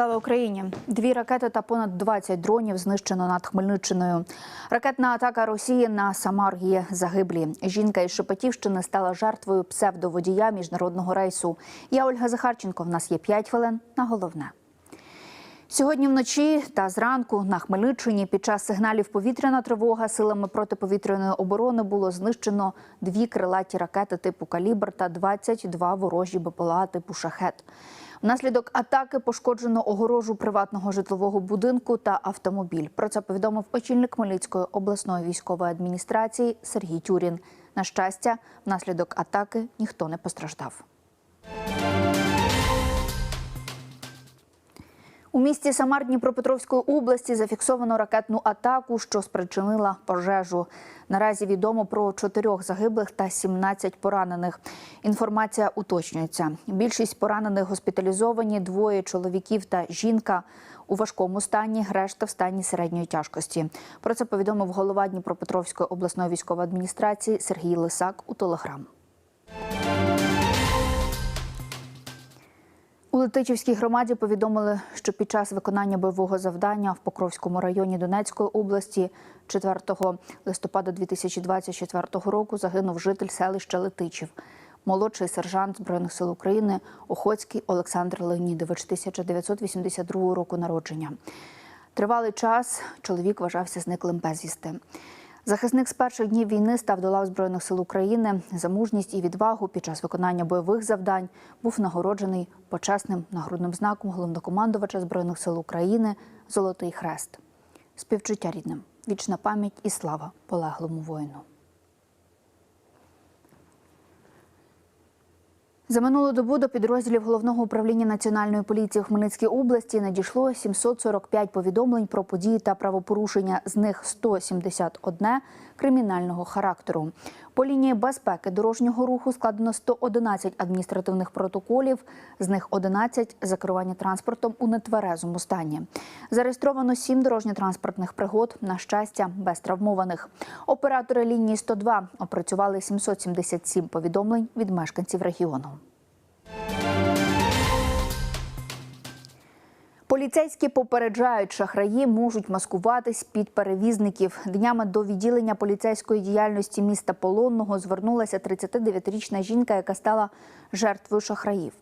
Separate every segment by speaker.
Speaker 1: Слава Україні! Дві ракети та понад 20 дронів знищено над Хмельниччиною. Ракетна атака Росії на Самар є загиблі. Жінка із Шепетівщини стала жертвою псевдоводія міжнародного рейсу. Я Ольга Захарченко. В нас є 5 хвилин на головне. Сьогодні вночі та зранку на Хмельниччині під час сигналів повітряна тривога силами протиповітряної оборони було знищено дві крилаті ракети типу калібр та 22 ворожі БПЛА типу шахет. Внаслідок атаки пошкоджено огорожу приватного житлового будинку та автомобіль. Про це повідомив очільник Хмельницької обласної військової адміністрації Сергій Тюрін. На щастя, внаслідок атаки ніхто не постраждав. У місті Самар Дніпропетровської області зафіксовано ракетну атаку, що спричинила пожежу. Наразі відомо про чотирьох загиблих та 17 поранених. Інформація уточнюється. Більшість поранених госпіталізовані, двоє чоловіків та жінка у важкому стані, решта в стані середньої тяжкості. Про це повідомив голова Дніпропетровської обласної військової адміністрації Сергій Лисак у Телеграм. У Летичівській громаді повідомили, що під час виконання бойового завдання в Покровському районі Донецької області 4 листопада 2024 року загинув житель селища Летичів, молодший сержант збройних сил України Охоцький Олександр Леонідович, 1982 року народження. Тривалий час чоловік вважався зниклим безвісти. Захисник з перших днів війни став до лав Збройних сил України за мужність і відвагу під час виконання бойових завдань. Був нагороджений почесним нагрудним знаком головнокомандувача Збройних сил України Золотий Хрест. Співчуття рідним, вічна пам'ять і слава полеглому воїну. За минулу добу до підрозділів головного управління національної поліції Хмельницькій області надійшло 745 повідомлень про події та правопорушення. З них 171 кримінального характеру. По лінії безпеки дорожнього руху складено 111 адміністративних протоколів, з них 11 – за керування транспортом у нетверезому стані. Зареєстровано 7 дорожньо-транспортних пригод, на щастя, без травмованих. Оператори лінії 102 опрацювали 777 повідомлень від мешканців регіону. Поліцейські попереджають, шахраї можуть маскуватись під перевізників. Днями до відділення поліцейської діяльності міста Полонного звернулася 39-річна жінка, яка стала жертвою шахраїв.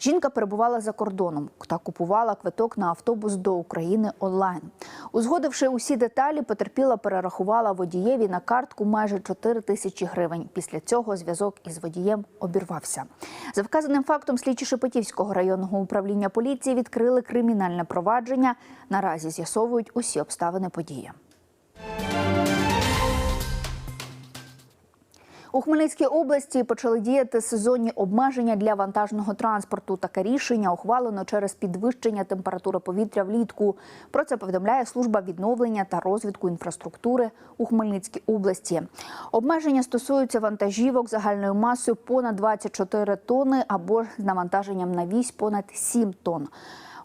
Speaker 1: Жінка перебувала за кордоном та купувала квиток на автобус до України онлайн. Узгодивши усі деталі, потерпіла перерахувала водієві на картку майже 4 тисячі гривень. Після цього зв'язок із водієм обірвався. За вказаним фактом слідчі Шепетівського районного управління поліції відкрили кримінальне провадження. Наразі з'ясовують усі обставини події. У Хмельницькій області почали діяти сезонні обмеження для вантажного транспорту. Таке рішення ухвалено через підвищення температури повітря влітку. Про це повідомляє служба відновлення та розвитку інфраструктури у Хмельницькій області. Обмеження стосуються вантажівок загальною масою понад 24 тонни або з навантаженням на вісь понад 7 тонн.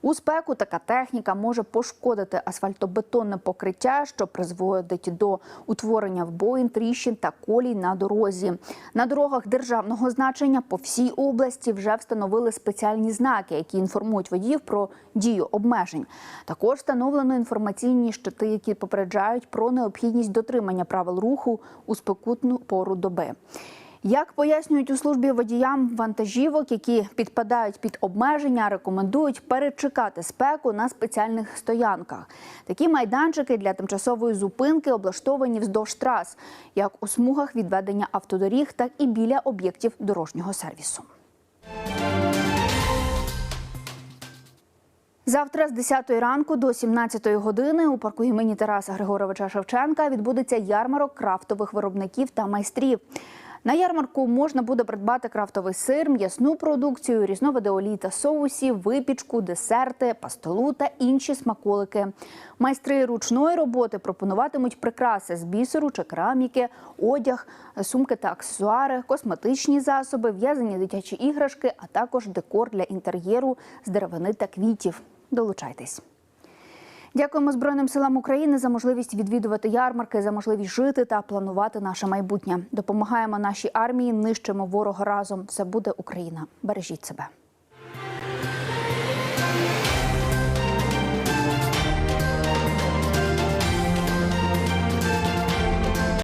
Speaker 1: У спеку така техніка може пошкодити асфальтобетонне покриття, що призводить до утворення вбоїн, тріщин та колій на дорозі. На дорогах державного значення по всій області вже встановили спеціальні знаки, які інформують водіїв про дію обмежень. Також встановлено інформаційні щити, які попереджають про необхідність дотримання правил руху у спекутну пору доби. Як пояснюють у службі водіям вантажівок, які підпадають під обмеження, рекомендують перечекати спеку на спеціальних стоянках. Такі майданчики для тимчасової зупинки облаштовані вздовж трас, як у смугах відведення автодоріг, так і біля об'єктів дорожнього сервісу. Завтра з 10 ранку до 17 години у парку імені Тараса Григоровича Шевченка відбудеться ярмарок крафтових виробників та майстрів. На ярмарку можна буде придбати крафтовий сир, м'ясну продукцію, різновиди олій та соусів, випічку, десерти, пастилу та інші смаколики. Майстри ручної роботи пропонуватимуть прикраси з бісеру чи кераміки, одяг, сумки та аксесуари, косметичні засоби, в'язані дитячі іграшки, а також декор для інтер'єру з деревини та квітів. Долучайтесь. Дякуємо Збройним силам України за можливість відвідувати ярмарки, за можливість жити та планувати наше майбутнє. Допомагаємо нашій армії, нищимо ворога разом. Все буде Україна. Бережіть себе.